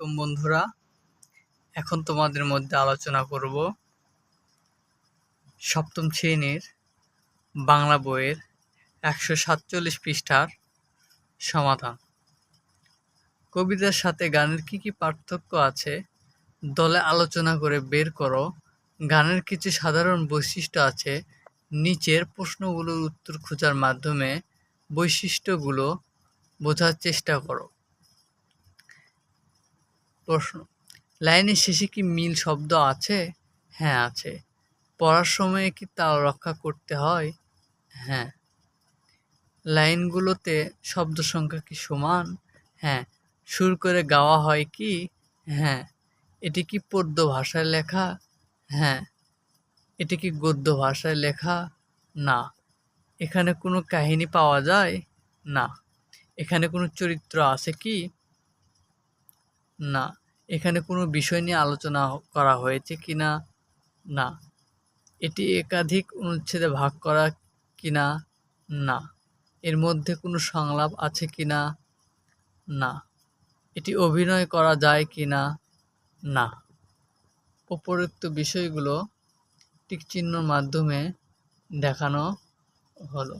আলাইকুম বন্ধুরা। এখন তোমাদের মধ্যে আলোচনা করব সপ্তম শ্রেণির বাংলা বইয়ের একশো সাতচল্লিশ পৃষ্ঠার সমাধান। কবিতার সাথে গানের কি কি পার্থক্য আছে, দলে আলোচনা করে বের করো। গানের কিছু সাধারণ বৈশিষ্ট্য আছে, নিচের প্রশ্নগুলোর উত্তর খোঁজার মাধ্যমে বৈশিষ্ট্যগুলো বোঝার চেষ্টা করো। প্রশ্ন। লাইনের শেষে কি মিল শব্দ আছে? হ্যাঁ আছে। পড়ার সময়ে কি তাল রক্ষা করতে হয়? হ্যাঁ। লাইনগুলোতে শব্দ সংখ্যা কি সমান? হ্যাঁ। সুর করে গাওয়া হয় কি? হ্যাঁ। এটি কি পদ্য ভাষায় লেখা? হ্যাঁ। এটি কি গদ্য ভাষায় লেখা? না। এখানে কোনো কাহিনী পাওয়া যায়? না। এখানে কোনো চরিত্র আছে কি? না। এখানে কোনো বিষয় নিয়ে আলোচনা করা হয়েছে কি না? না। এটি একাধিক অনুচ্ছেদে ভাগ করা কি না? না। এর মধ্যে কোনো সংলাপ আছে কি না? না। এটি অভিনয় করা যায় কি না? না। উপরোক্ত বিষয়গুলো টিক চিহ্নর মাধ্যমে দেখানো হলো।